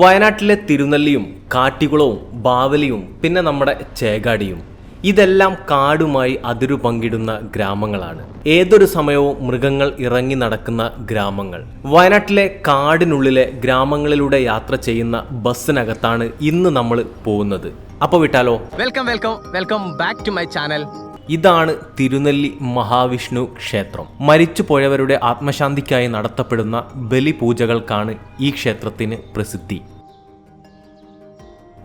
വയനാട്ടിലെ തിരുനെല്ലിയും കാട്ടിക്കുളവും ബാവലിയും പിന്നെ നമ്മുടെ ചേകാടിയും. ഇതെല്ലാം കാടുമായി അതിരു പങ്കിടുന്ന ഗ്രാമങ്ങളാണ്. ഏതൊരു സമയവും മൃഗങ്ങൾ ഇറങ്ങി നടക്കുന്ന ഗ്രാമങ്ങൾ. വയനാട്ടിലെ കാടിനുള്ളിലെ ഗ്രാമങ്ങളിലൂടെ യാത്ര ചെയ്യുന്ന ബസ്സിനകത്താണ് ഇന്ന് നമ്മൾ പോകുന്നത്. അപ്പോൾ വിട്ടാലോ? Welcome welcome welcome back to my channel. ഇതാണ് തിരുനെല്ലി മഹാവിഷ്ണു ക്ഷേത്രം. മരിച്ചുപോയവരുടെ ആത്മശാന്തിക്കായി നടത്തപ്പെടുന്ന ബലിപൂജകൾക്കാണ് ഈ ക്ഷേത്രത്തിന് പ്രസിദ്ധി.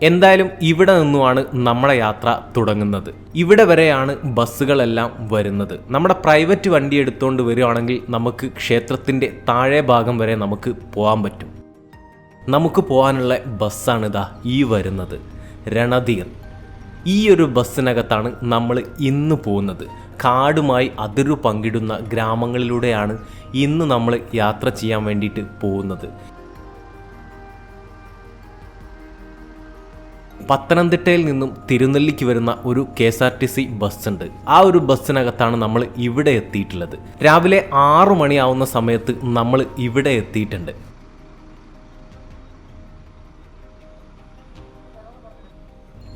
എന്തായാലും ഇവിടെ നിന്നുമാണ് നമ്മുടെ യാത്ര തുടങ്ങുന്നത്. ഇവിടെ വരെയാണ് ബസ്സുകളെല്ലാം വരുന്നത്. നമ്മുടെ പ്രൈവറ്റ് വണ്ടി എടുത്തുകൊണ്ട് വരികയാണെങ്കിൽ നമുക്ക് ക്ഷേത്രത്തിന്റെ താഴെ ഭാഗം വരെ നമുക്ക് പോകാൻ പറ്റും. നമുക്ക് പോകാനുള്ള ബസ്സാണിതാ ഈ വരുന്നത്. രണധീർ. ഈ ഒരു ബസ്സിനകത്താണ് നമ്മൾ ഇന്ന് പോകുന്നത്. കാടുമായി അതിരു പങ്കിടുന്ന ഗ്രാമങ്ങളിലൂടെയാണ് ഇന്ന് നമ്മൾ യാത്ര ചെയ്യാൻ വേണ്ടിയിട്ട് പോകുന്നത്. പത്തനംതിട്ടയിൽ നിന്നും തിരുനെല്ലിക്ക് വരുന്ന ഒരു K S R T C bus ഉണ്ട് ആ ഒരു ബസ്സിനകത്താണ് നമ്മൾ ഇവിടെ എത്തിയിട്ടുള്ളത്. രാവിലെ ആറു മണിയാവുന്ന സമയത്ത് നമ്മൾ ഇവിടെ എത്തിയിട്ടുണ്ട്.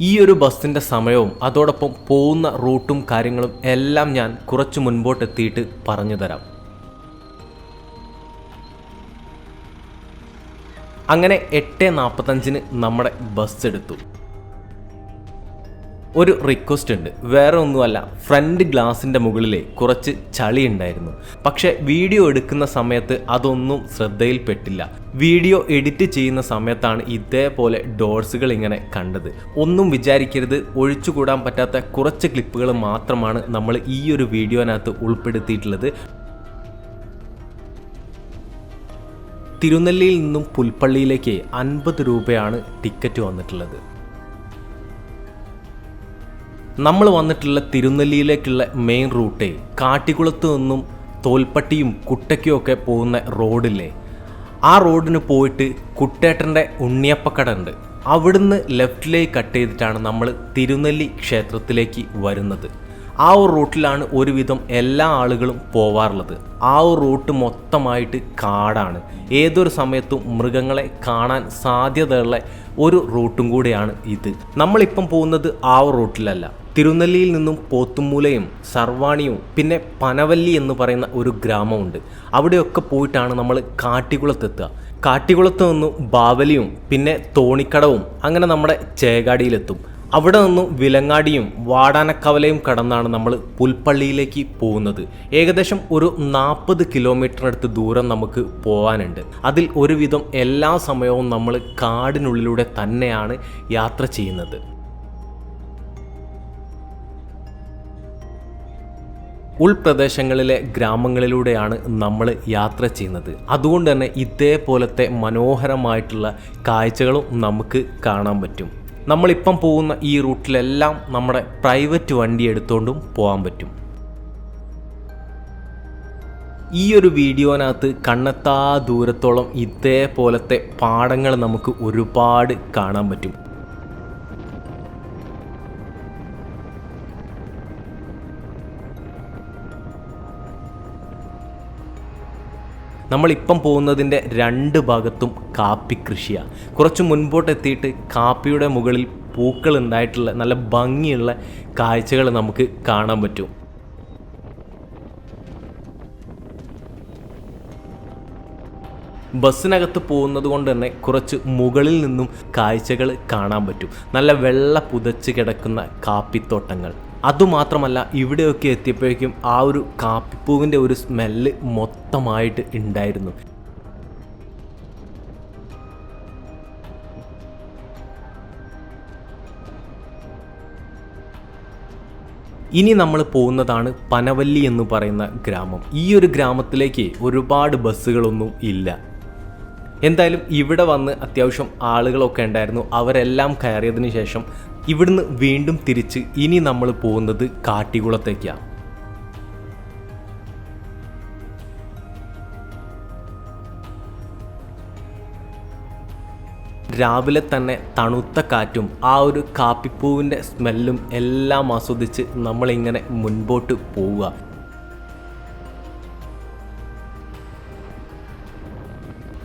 ഈ ഒരു ബസ്സിന്റെ സമയവും അതോടൊപ്പം പോകുന്ന റൂട്ടും കാര്യങ്ങളും എല്ലാം ഞാൻ കുറച്ച് മുൻപോട്ട് എത്തിയിട്ട് പറഞ്ഞു തരാം. അങ്ങനെ എട്ട് നാൽപ്പത്തഞ്ചിന് നമ്മുടെ ബസ് എടുത്തു. ഒരു റിക്വസ്റ്റ് ഉണ്ട്. വേറെ ഒന്നുമല്ല ഫ്രണ്ട് ഗ്ലാസിന്റെ മുകളിലെ കുറച്ച് ചളി ഉണ്ടായിരുന്നു. പക്ഷെ വീഡിയോ എടുക്കുന്ന സമയത്ത് അതൊന്നും ശ്രദ്ധയിൽപ്പെട്ടില്ല. വീഡിയോ എഡിറ്റ് ചെയ്യുന്ന സമയത്താണ് ഇതേപോലെ ഡോട്ട്സുകൾ ഇങ്ങനെ കണ്ടത്. ഒന്നും വിചാരിക്കരുത് ഒഴിച്ചുകൂടാൻ പറ്റാത്ത കുറച്ച് ക്ലിപ്പുകൾ മാത്രമാണ് നമ്മൾ ഈ ഒരു വീഡിയോനകത്ത് ഉൾപ്പെടുത്തിയിട്ടുള്ളത്. തിരുനെല്ലിയിൽ നിന്നും പുൽപ്പള്ളിയിലേക്ക് അൻപത് രൂപയാണ് ടിക്കറ്റ് വന്നിട്ടുള്ളത്. നമ്മൾ വന്നിട്ടുള്ള തിരുനെല്ലിയിലേക്കുള്ള മെയിൻ റൂട്ടേ കാട്ടിക്കുളത്ത് നിന്നും തോൽപ്പട്ടിയും കുട്ടയ്ക്കും ഒക്കെ പോകുന്ന റോഡില്ലേ? ആ റോഡിന് പോയിട്ട് കുട്ടേട്ടന്റെ ഉണ്ണിയപ്പക്കട ഉണ്ട് അവിടുന്ന് ലെഫ്റ്റിലേക്ക് കട്ട് ചെയ്തിട്ടാണ് നമ്മൾ തിരുനെല്ലി ക്ഷേത്രത്തിലേക്ക് വരുന്നത്. ആ ഒരു റൂട്ടിലാണ് ഒരുവിധം എല്ലാ ആളുകളും പോവാറുള്ളത്. ആ ഒരു റൂട്ട് മൊത്തമായിട്ട് കാടാണ്. ഏതൊരു സമയത്തും മൃഗങ്ങളെ കാണാൻ സാധ്യതയുള്ള ഒരു റൂട്ടും കൂടിയാണ് ഇത്. നമ്മളിപ്പം പോകുന്നത് ആ ഒരു റൂട്ടിലല്ല. തിരുനെല്ലിയിൽ നിന്നും പോത്തുമൂലയും സർവാണിയും പിന്നെ പനവല്ലി എന്ന് പറയുന്ന ഒരു ഗ്രാമമുണ്ട്. അവിടെയൊക്കെ പോയിട്ടാണ് നമ്മൾ കാട്ടിക്കുളത്തെത്തുക കാട്ടിക്കുളത്ത് നിന്നും ബാവലിയും പിന്നെ തോണിക്കടവും അങ്ങനെ നമ്മുടെ ചേകാടിയിലെത്തും. അവിടെ നിന്നും വിലങ്ങാടിയും വാടാനക്കവലയും കടന്നാണ് നമ്മൾ പുൽപ്പള്ളിയിലേക്ക് പോകുന്നത്. ഏകദേശം ഒരു നാൽപ്പത് കിലോമീറ്ററിനടുത്ത് ദൂരം നമുക്ക് പോകാനുണ്ട് അതിൽ ഒരുവിധം എല്ലാ സമയവും നമ്മൾ കാടിനുള്ളിലൂടെ തന്നെയാണ് യാത്ര ചെയ്യുന്നത്. ഉൾപ്രദേശങ്ങളിലെ ഗ്രാമങ്ങളിലൂടെയാണ് നമ്മൾ യാത്ര ചെയ്യുന്നത്. അതുകൊണ്ട് തന്നെ ഇതേപോലത്തെ മനോഹരമായിട്ടുള്ള കാഴ്ചകളും നമുക്ക് കാണാൻ പറ്റും. നമ്മളിപ്പം പോകുന്ന ഈ റൂട്ടിലെല്ലാം നമ്മുടെ പ്രൈവറ്റ് വണ്ടി എടുത്തുകൊണ്ടും പോകാൻ പറ്റും. ഈ ഒരു വീഡിയോനകത്ത് കണ്ണെത്താ ദൂരത്തോളം ഇതേപോലത്തെ പാടങ്ങൾ നമുക്ക് ഒരുപാട് കാണാൻ പറ്റും. നമ്മളിപ്പം പോകുന്നതിന്റെ രണ്ട് ഭാഗത്തും കാപ്പി കൃഷിയാണ് കുറച്ച് മുൻപോട്ട് എത്തിയിട്ട് കാപ്പിയുടെ മുകളിൽ പൂക്കൾ ഉണ്ടായിട്ടുള്ള നല്ല ഭംഗിയുള്ള കാഴ്ചകൾ നമുക്ക് കാണാൻ പറ്റും. ബസ്സിനകത്ത് പോകുന്നത് കൊണ്ട് തന്നെ കുറച്ച് മുകളിൽ നിന്നും കാഴ്ചകൾ കാണാൻ പറ്റും. നല്ല വെള്ള പുതച്ച് കിടക്കുന്ന കാപ്പിത്തോട്ടങ്ങൾ. അതുമാത്രമല്ല ഇവിടെയൊക്കെ എത്തിയപ്പോഴേക്കും ആ ഒരു കാപ്പിപ്പൂവിന്റെ ഒരു സ്മെല്ല് മൊത്തമായിട്ട് ഉണ്ടായിരുന്നു. ഇനി നമ്മൾ പോകുന്നതാണ് പനവല്ലി എന്ന് പറയുന്ന ഗ്രാമം. ഈ ഒരു ഗ്രാമത്തിലേക്ക് ഒരുപാട് ബസ്സുകളൊന്നും ഇല്ല. എന്തായാലും ഇവിടെ വന്ന് അത്യാവശ്യം ആളുകളൊക്കെ ഉണ്ടായിരുന്നു. അവരെല്ലാം കയറിയതിന് ശേഷം ഇവിടുന്ന് വീണ്ടും തിരിച്ച് ഇനി നമ്മൾ പോകുന്നത് കാട്ടിക്കുളത്തേക്കാണ് രാവിലെ തന്നെ തണുത്ത കാറ്റും ആ ഒരു കാപ്പിപ്പൂവിന്റെ സ്മെല്ലും എല്ലാം ആസ്വദിച്ച് നമ്മളിങ്ങനെ മുൻപോട്ട് പോവുക.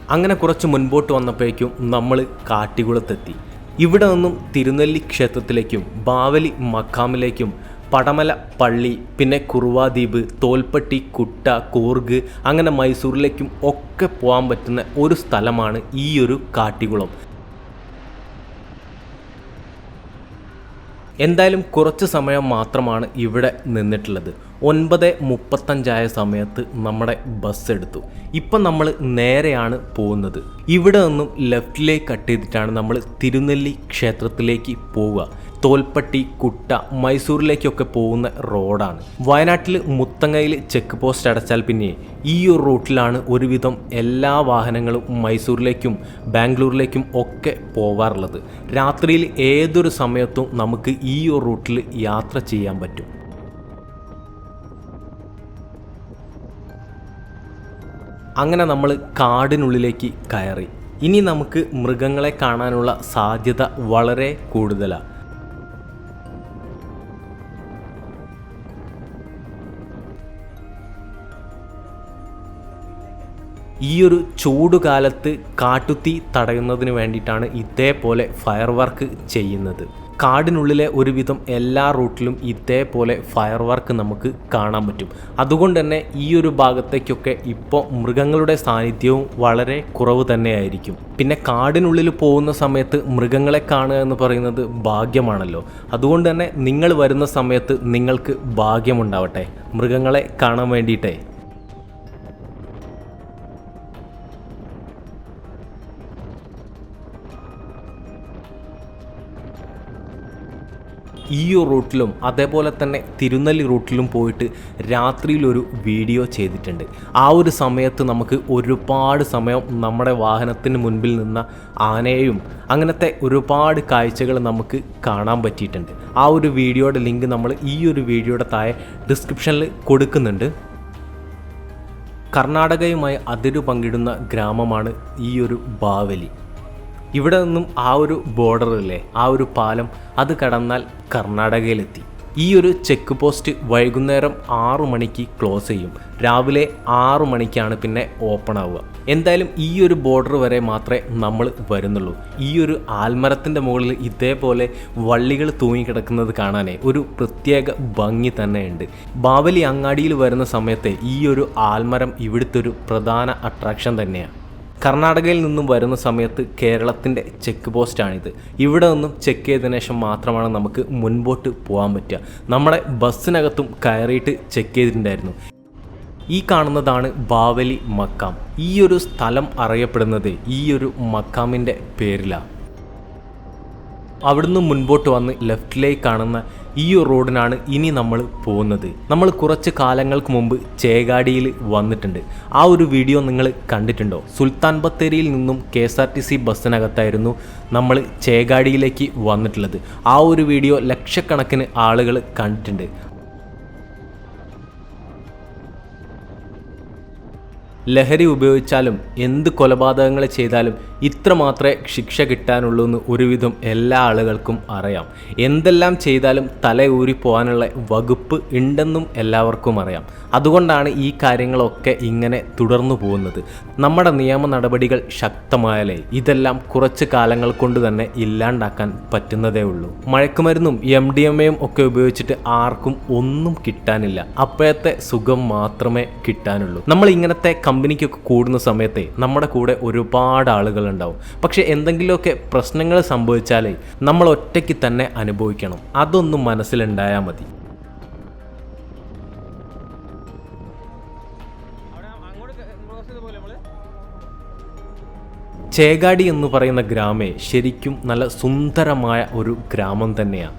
അങ്ങനെ കുറച്ച് മുൻപോട്ട് വന്നപ്പോഴേക്കും നമ്മൾ കാട്ടിക്കുളത്തെത്തി ഇവിടെ നിന്നും തിരുനെല്ലി ക്ഷേത്രത്തിലേക്കും ബാവലി മക്കാമിലേക്കും പടമല പള്ളി പിന്നെ കുറുവാദ്വീപ് തോൽപ്പട്ടി കുട്ട കൂർഗ് അങ്ങനെ മൈസൂരിലേക്കും ഒക്കെ പോകാൻ പറ്റുന്ന ഒരു സ്ഥലമാണ് ഈ ഒരു കാട്ടിക്കുളം. എന്തായാലും കുറച്ച് സമയം മാത്രമാണ് ഇവിടെ നിന്നിട്ടുള്ളത്. ഒൻപത് മുപ്പത്തഞ്ചായ സമയത്ത് നമ്മുടെ ബസ് എടുത്തു. ഇപ്പം നമ്മൾ നേരെയാണ് പോകുന്നത്. ഇവിടെ നിന്നും ലെഫ്റ്റിലേക്ക് കട്ട് ചെയ്തിട്ടാണ് നമ്മൾ തിരുനെല്ലി ക്ഷേത്രത്തിലേക്ക് പോവുക. തോൽപ്പട്ടി കുട്ട മൈസൂരിലേക്കൊക്കെ പോകുന്ന റോഡാണ്. വയനാട്ടിൽ മുത്തങ്ങയിൽ ചെക്ക് പോസ്റ്റ് അടച്ചാൽ പിന്നെ ഈ ഒരു റൂട്ടിലാണ് ഒരുവിധം എല്ലാ വാഹനങ്ങളും മൈസൂരിലേക്കും ബാംഗ്ലൂരിലേക്കും ഒക്കെ പോവാറുള്ളത്. രാത്രിയിൽ ഏതൊരു സമയത്തും നമുക്ക് ഈ ഒരു റൂട്ടിൽ യാത്ര ചെയ്യാൻ പറ്റും. അങ്ങനെ നമ്മൾ കാടിനുള്ളിലേക്ക് കയറി. ഇനി നമുക്ക് മൃഗങ്ങളെ കാണാനുള്ള സാധ്യത വളരെ കൂടുതലാണ് ഈ ഒരു ചൂടുകാലത്ത് കാട്ടുത്തി തടയുന്നതിന് വേണ്ടിയിട്ടാണ് ഇതേപോലെ ഫയർ വർക്ക് ചെയ്യുന്നത്. കാടിനുള്ളിലെ ഒരുവിധം എല്ലാ റൂട്ടിലും ഇതേപോലെ ഫയർ വർക്ക് നമുക്ക് കാണാൻ പറ്റും. അതുകൊണ്ട് തന്നെ ഈ ഒരു ഭാഗത്തേക്കൊക്കെ ഇപ്പോൾ മൃഗങ്ങളുടെ സാന്നിധ്യവും വളരെ കുറവ് തന്നെയായിരിക്കും. പിന്നെ കാടിനുള്ളിൽ പോകുന്ന സമയത്ത് മൃഗങ്ങളെ കാണുക എന്ന് പറയുന്നത് ഭാഗ്യമാണല്ലോ. അതുകൊണ്ട് തന്നെ നിങ്ങൾ വരുന്ന സമയത്ത് നിങ്ങൾക്ക് ഭാഗ്യമുണ്ടാവട്ടെ മൃഗങ്ങളെ കാണാൻ വേണ്ടിയിട്ടേ. ഈ റൂട്ടിലും അതേപോലെ തന്നെ തിരുനെല്ലി റൂട്ടിലും പോയിട്ട് രാത്രിയിൽ ഒരു വീഡിയോ ചെയ്തിട്ടുണ്ട്. ആ ഒരു സമയത്ത് നമുക്ക് ഒരുപാട് സമയം നമ്മുടെ വാഹനത്തിന് മുൻപിൽ നിന്ന ആനയെയും അങ്ങനത്തെ ഒരുപാട് കാഴ്ചകൾ നമുക്ക് കാണാൻ പറ്റിയിട്ടുണ്ട്. ആ ഒരു വീഡിയോയുടെ ലിങ്ക് നമ്മൾ ഈ ഒരു വീഡിയോയുടെ താഴെ ഡിസ്ക്രിപ്ഷനിൽ കൊടുക്കുന്നുണ്ട്. കർണാടകയുമായി അതിരു പങ്കിടുന്ന ഗ്രാമമാണ് ഈ ഒരു ബാവലി. ഇവിടെ നിന്നും ആ ഒരു ബോർഡർ ഇല്ലേ ആ ഒരു പാലം അത് കടന്നാൽ കർണാടകയിലെത്തി. ഈ ഒരു ചെക്ക് പോസ്റ്റ് വൈകുന്നേരം ആറു മണിക്ക് ക്ലോസ് ചെയ്യും. രാവിലെ ആറു മണിക്കാണ് പിന്നെ ഓപ്പൺ ആവുക. എന്തായാലും ഈ ഒരു ബോർഡർ വരെ മാത്രമേ നമ്മൾ വരുന്നുള്ളൂ. ഈ ഒരു ആൽമരത്തിന്റെ മുകളിൽ ഇതേപോലെ വള്ളികൾ തൂങ്ങിക്കിടക്കുന്നത് കാണാനേ ഒരു പ്രത്യേക ഭംഗി തന്നെയുണ്ട്. ബാവലി അങ്ങാടിയിൽ വരുന്ന സമയത്തെ ഈ ഒരു ആൽമരം ഇവിടുത്തെ ഒരു പ്രധാന അട്രാക്ഷൻ തന്നെയാണ് കർണാടകയിൽ നിന്നും വരുന്ന സമയത്ത് കേരളത്തിന്റെ ചെക്ക് പോസ്റ്റാണിത്. ഇവിടെ നിന്നും ചെക്ക് ചെയ്തതിനു ശേഷം മാത്രമാണ് നമുക്ക് മുൻപോട്ട് പോകാൻ പറ്റുക. നമ്മുടെ ബസ്സിനകത്തും കയറിയിട്ട് ചെക്ക് ചെയ്തിട്ടുണ്ടായിരുന്നു. ഈ കാണുന്നതാണ് ബാവലി മക്കാം. ഈ ഒരു സ്ഥലം അറിയപ്പെടുന്നത് ഈ ഒരു മക്കാമിന്റെ പേരിലാണ്. അവിടുന്ന് മുൻപോട്ട് വന്ന് ലെഫ്റ്റിലേക്ക് കാണുന്ന ഈ ഒരു റോഡിനാണ് ഇനി നമ്മൾ പോകുന്നത്. നമ്മൾ കുറച്ച് കാലങ്ങൾക്ക് മുമ്പ് ചേകാടിയിൽ വന്നിട്ടുണ്ട്. ആ ഒരു വീഡിയോ നിങ്ങൾ കണ്ടിട്ടുണ്ടോ? സുൽത്താൻ ബത്തേരിയിൽ നിന്നും K S R T C ബസ്സിനകത്തായിരുന്നു നമ്മൾ ചേകാടിയിലേക്ക് വന്നിട്ടുള്ളത്. ആ ഒരു വീഡിയോ ലക്ഷക്കണക്കിന് ആളുകൾ കണ്ടിട്ടുണ്ട്. ലഹരി ഉപയോഗിച്ചാലും എന്ത് കൊലപാതകങ്ങൾ ചെയ്താലും ഇത്ര മാത്രമേ ശിക്ഷ കിട്ടാനുള്ളൂ എന്ന് ഒരുവിധം എല്ലാ ആളുകൾക്കും അറിയാം. എന്തെല്ലാം ചെയ്താലും തല ഊരി പോകാനുള്ള വകുപ്പ് ഉണ്ടെന്നും എല്ലാവർക്കും അറിയാം. അതുകൊണ്ടാണ് ഈ കാര്യങ്ങളൊക്കെ ഇങ്ങനെ തുടർന്നു പോകുന്നത്. നമ്മുടെ നിയമ നടപടികൾ ശക്തമായാലേ ഇതെല്ലാം കുറച്ച് കാലങ്ങൾ കൊണ്ട് തന്നെ ഇല്ലാണ്ടാക്കാൻ പറ്റുന്നതേ ഉള്ളൂ. മയക്കുമരുന്നും എം ഡി എം എയും ഒക്കെ ഉപയോഗിച്ചിട്ട് ആർക്കും ഒന്നും കിട്ടാനില്ല. അപ്പോഴത്തെ സുഖം മാത്രമേ കിട്ടാനുള്ളൂ. നമ്മൾ ഇങ്ങനത്തെ കമ്പനിക്കൊക്കെ കൂടുന്ന സമയത്തെ നമ്മുടെ കൂടെ ഒരുപാട് ആളുകൾ ഉണ്ടാവും പക്ഷെ എന്തെങ്കിലുമൊക്കെ പ്രശ്നങ്ങൾ സംഭവിച്ചാലേ നമ്മൾ ഒറ്റയ്ക്ക് തന്നെ അനുഭവിക്കണം. അതൊന്നും മനസ്സിലുണ്ടായാൽ മതി. ചേകാടി എന്ന് പറയുന്ന ഗ്രാമേ ശരിക്കും നല്ല സുന്ദരമായ ഒരു ഗ്രാമം തന്നെയാണ്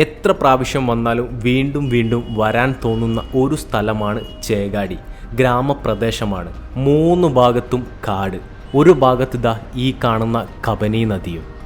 എത്ര പ്രാവശ്യം വന്നാലും വീണ്ടും വീണ്ടും വരാൻ തോന്നുന്ന ഒരു സ്ഥലമാണ് ചേകാടി. ഗ്രാമപ്രദേശമാണ്. മൂന്ന് ഭാഗത്തും കാട്. ഒരു ഭാഗത്ത് ദാ ഈ കാണുന്ന കബനി നദിയും.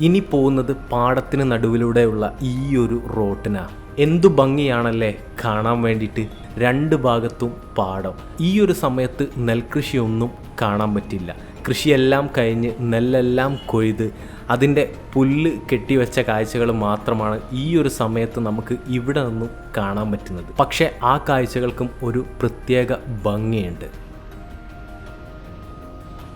ഇനി പോകുന്നത് പാടത്തിന് നടുവിലൂടെയുള്ള ഈ ഒരു റോട്ടിനാണ് എന്തു ഭംഗിയാണല്ലേ കാണാൻ വേണ്ടിയിട്ട് രണ്ട് ഭാഗത്തും പാടം. ഈ ഒരു സമയത്ത് നെൽകൃഷിയൊന്നും കാണാൻ പറ്റില്ല. കൃഷിയെല്ലാം കഴിഞ്ഞ് നെല്ലെല്ലാം കൊയ്ത് അതിന്റെ പുല്ല് കെട്ടിവെച്ച കാഴ്ചകൾ മാത്രമാണ് ഈ ഒരു സമയത്ത് നമുക്ക് ഇവിടെ നിന്നും കാണാൻ പറ്റുന്നത്. പക്ഷേ ആ കാഴ്ചകൾക്കും ഒരു പ്രത്യേക ഭംഗിയുണ്ട്.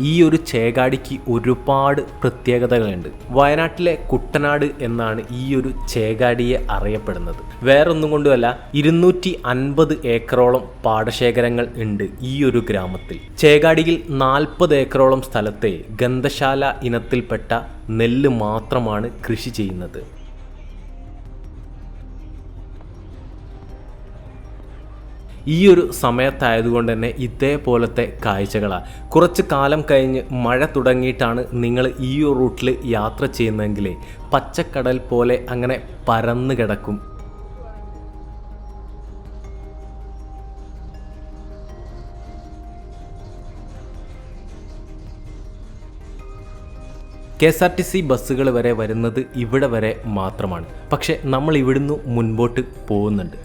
ഈ ഒരു ചേകാടിക്ക് ഒരുപാട് പ്രത്യേകതകളുണ്ട്. വയനാട്ടിലെ കുട്ടനാട് എന്നാണ് ഈ ഒരു ചേകാടിയെ അറിയപ്പെടുന്നത്. വേറൊന്നും കൊണ്ടുമല്ല ഇരുന്നൂറ്റി അൻപത് ഏക്കറോളം പാടശേഖരങ്ങൾ ഉണ്ട് ഈ ഒരു ഗ്രാമത്തിൽ. ചേകാടിയിൽ നാൽപ്പത് ഏക്കറോളം സ്ഥലത്തെ ഗന്ധശാല ഇനത്തിൽപ്പെട്ട നെല്ല് മാത്രമാണ് കൃഷി ചെയ്യുന്നത്. ഈ ഒരു സമയത്തായതുകൊണ്ട് തന്നെ ഇതേപോലത്തെ കാഴ്ചകളാണ് കുറച്ച് കാലം കഴിഞ്ഞ് മഴ തുടങ്ങിയിട്ടാണ് നിങ്ങൾ ഈ ഒരു റൂട്ടിൽ യാത്ര ചെയ്യുന്നതെങ്കിൽ പച്ചക്കടൽ പോലെ അങ്ങനെ പരന്ന് കിടക്കും. K S R T C ബസ്സുകൾ വരെ വരുന്നത് ഇവിടെ വരെ മാത്രമാണ്. പക്ഷേ നമ്മൾ ഇവിടുന്ന് മുൻപോട്ട് പോകുന്നുണ്ട്.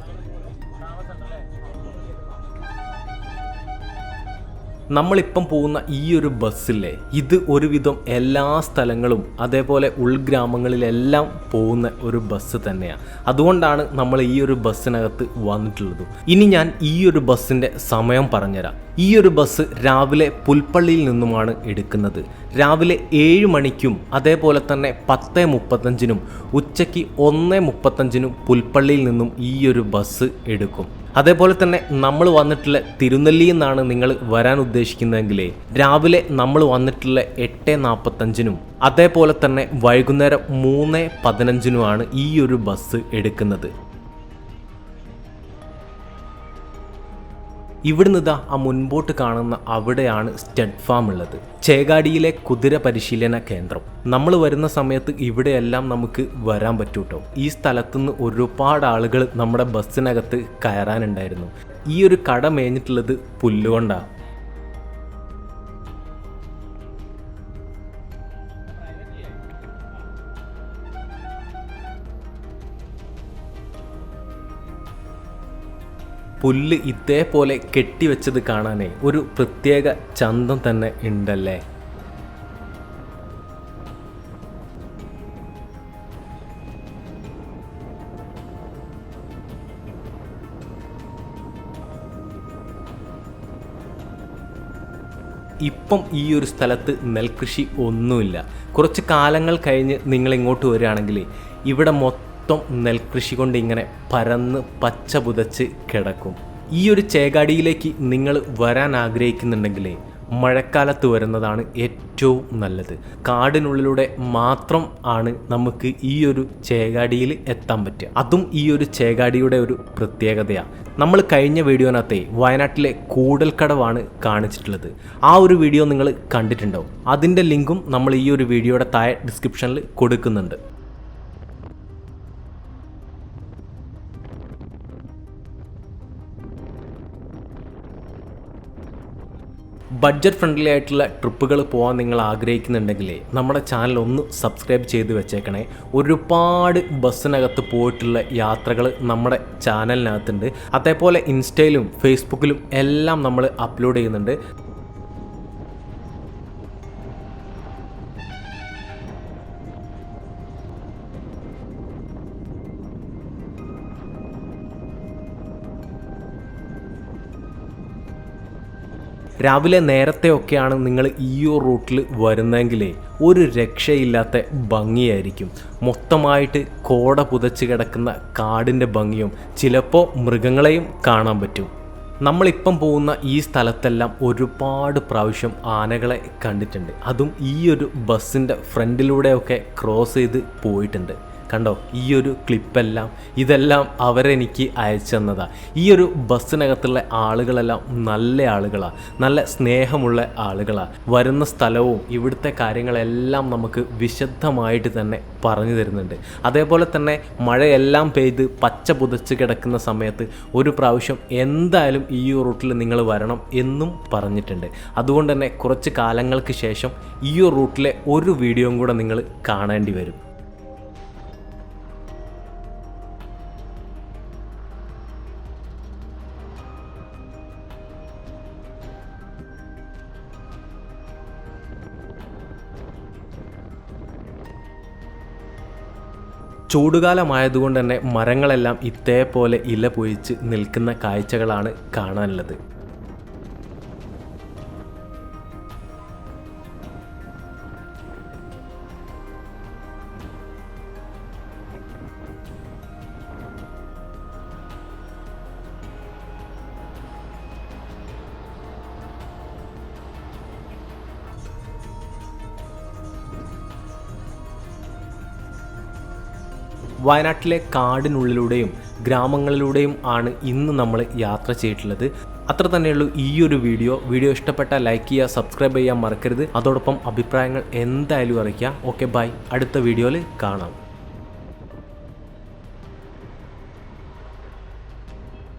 നമ്മളിപ്പം പോകുന്ന ഈ ഒരു ബസ്സില്ലേ ഇത് ഒരുവിധം എല്ലാ സ്ഥലങ്ങളും അതേപോലെ ഉൾഗ്രാമങ്ങളിലെല്ലാം പോകുന്ന ഒരു ബസ് തന്നെയാണ് അതുകൊണ്ടാണ് നമ്മൾ ഈ ഒരു ബസ്സിനകത്ത് വന്നിട്ടുള്ളത്. ഇനി ഞാൻ ഈ ഒരു ബസ്സിന്റെ സമയം പറഞ്ഞുതരാം. ഈ ഒരു ബസ് രാവിലെ പുൽപ്പള്ളിയിൽ നിന്നുമാണ് എടുക്കുന്നത്. രാവിലെ ഏഴ് മണിക്കും അതേപോലെ തന്നെ പത്ത് മുപ്പത്തഞ്ചിനും ഉച്ചയ്ക്ക് ഒന്ന് മുപ്പത്തഞ്ചിനും പുൽപ്പള്ളിയിൽ നിന്നും ഈ ഒരു ബസ് എടുക്കും. അതേപോലെ തന്നെ നമ്മൾ വന്നിട്ടുള്ള തിരുനെല്ലി എന്നാണ് നിങ്ങൾ വരാൻ ഉദ്ദേശിക്കുന്നതെങ്കിൽ രാവിലെ നമ്മൾ വന്നിട്ടുള്ള എട്ട് നാൽപ്പത്തഞ്ചിനും അതേപോലെ തന്നെ വൈകുന്നേരം മൂന്ന് പതിനഞ്ചിനുമാണ് ഈ ഒരു ബസ് എടുക്കുന്നത്. ഇവിടുന്ന് ഇതാ ആ മുൻപോട്ട് കാണുന്ന അവിടെയാണ് സ്റ്റഡ് ഫാം ഉള്ളത്. ചേകാടിയിലെ കുതിര പരിശീലന കേന്ദ്രം. നമ്മൾ വരുന്ന സമയത്ത് ഇവിടെയെല്ലാം നമുക്ക് വരാൻ പറ്റൂട്ടോ. ഈ സ്ഥലത്തുനിന്ന് ഒരുപാട് ആളുകൾ നമ്മുടെ ബസ്സിനകത്ത് കയറാനുണ്ടായിരുന്നു. ഈ ഒരു കട മേഞ്ഞിട്ടുള്ളത് പുല്ലുകൊണ്ടാണ് പുല്ല് ഇതേപോലെ കെട്ടിവെച്ചത് കാണാനേ ഒരു പ്രത്യേക ചന്തം തന്നെ ഉണ്ടല്ലേ? ഇപ്പം ഈ ഒരു സ്ഥലത്ത് നെൽകൃഷി ഒന്നുമില്ല. കുറച്ച് കാലങ്ങൾ കഴിഞ്ഞ് നിങ്ങൾ ഇങ്ങോട്ട് വരികയാണെങ്കിൽ ഇവിടെ മൊത്തം നെൽകൃഷി കൊണ്ട് ഇങ്ങനെ പരന്ന് പച്ച പുതച്ച് കിടക്കും. ഈ ഒരു ചേകാടിയിലേക്ക് നിങ്ങൾ വരാൻ ആഗ്രഹിക്കുന്നുണ്ടെങ്കിലേ മഴക്കാലത്ത് വരുന്നതാണ് ഏറ്റവും നല്ലത്. കാടിനുള്ളിലൂടെ മാത്രം ആണ് നമുക്ക് ഈ ഒരു ചേകാടിയിൽ എത്താൻ പറ്റുക. അതും ഈ ഒരു ചേകാടിയുടെ ഒരു പ്രത്യേകതയാണ് നമ്മൾ കഴിഞ്ഞ വീഡിയോനകത്തെ വയനാട്ടിലെ കൂടൽക്കടവാണ് കാണിച്ചിട്ടുള്ളത്. ആ ഒരു വീഡിയോ നിങ്ങൾ കണ്ടിട്ടുണ്ടാവും. അതിന്റെ ലിങ്കും നമ്മൾ ഈ ഒരു വീഡിയോയുടെ താഴെ ഡിസ്ക്രിപ്ഷനിൽ കൊടുക്കുന്നുണ്ട്. ബഡ്ജറ്റ് ഫ്രണ്ട്ലി ആയിട്ടുള്ള ട്രിപ്പുകൾ പോകാൻ നിങ്ങൾ ആഗ്രഹിക്കുന്നുണ്ടെങ്കിൽ നമ്മുടെ ചാനൽ ഒന്ന് സബ്സ്ക്രൈബ് ചെയ്ത് വെച്ചേക്കണേ. ഒരുപാട് ബസ്സിനകത്ത് പോയിട്ടുള്ള യാത്രകൾ നമ്മുടെ ചാനലിനകത്തുണ്ട്. അതേപോലെ ഇൻസ്റ്റയിലും ഫേസ്ബുക്കിലും എല്ലാം നമ്മൾ അപ്ലോഡ് ചെയ്യുന്നുണ്ട്. രാവിലെ നേരത്തെയൊക്കെയാണ് നിങ്ങൾ ഈ ഒരു റൂട്ടിൽ വരുന്നതെങ്കിലേ ഒരു രക്ഷയില്ലാത്ത ഭംഗിയായിരിക്കും. മൊത്തമായിട്ട് കോട പുതച്ച് കിടക്കുന്ന കാടിന്റെ ഭംഗിയും ചിലപ്പോൾ മൃഗങ്ങളെയും കാണാൻ പറ്റും. നമ്മളിപ്പം പോകുന്ന ഈ സ്ഥലത്തെല്ലാം ഒരുപാട് പ്രാവശ്യം ആനകളെ കണ്ടിട്ടുണ്ട്. അതും ഈ ഒരു ബസ്സിന്റെ ഫ്രണ്ടിലൂടെയൊക്കെ ക്രോസ് ചെയ്ത് പോയിട്ടുണ്ട്. കണ്ടോ ഈ ഒരു ക്ലിപ്പെല്ലാം ഇതെല്ലാം അവരെനിക്ക് അയച്ചെന്നതാണ് ഈ ഒരു ബസ്സിനകത്തുള്ള ആളുകളെല്ലാം നല്ല ആളുകളാണ് നല്ല സ്നേഹമുള്ള ആളുകളാണ് വരുന്ന സ്ഥലവും ഇവിടുത്തെ കാര്യങ്ങളെല്ലാം നമുക്ക് വിശദമായിട്ട് തന്നെ പറഞ്ഞു തരുന്നുണ്ട്. അതേപോലെ തന്നെ മഴയെല്ലാം പെയ്ത് പച്ച പുതച്ച് കിടക്കുന്ന സമയത്ത് ഒരു പ്രാവശ്യം എന്തായാലും ഈ റൂട്ടിൽ നിങ്ങൾ വരണം എന്നും പറഞ്ഞിട്ടുണ്ട്. അതുകൊണ്ട് തന്നെ കുറച്ച് കാലങ്ങൾക്ക് ശേഷം ഈ റൂട്ടിലെ ഒരു വീഡിയോയും കൂടെ നിങ്ങൾ കാണേണ്ടി വരും. ചൂടുകാലമായതുകൊണ്ട് തന്നെ മരങ്ങളെല്ലാം ഇതേപോലെ ഇല പൊഴിച്ച് നിൽക്കുന്ന കാഴ്ചകളാണ് കാണാനുള്ളത് വയനാട്ടിലെ കാടിനുള്ളിലൂടെയും ഗ്രാമങ്ങളിലൂടെയും ആണ് ഇന്ന് നമ്മൾ യാത്ര ചെയ്തിട്ടുള്ളത്. അത്ര തന്നെയുള്ളൂ ഈ ഒരു വീഡിയോ. വീഡിയോ ഇഷ്ടപ്പെട്ട ലൈക്ക് ചെയ്യുക സബ്സ്ക്രൈബ് ചെയ്യാൻ മറക്കരുത്. അതോടൊപ്പം അഭിപ്രായങ്ങൾ എന്തായാലും അറിയിക്കുക. ഓക്കെ ബൈ അടുത്ത വീഡിയോയിൽ കാണാം.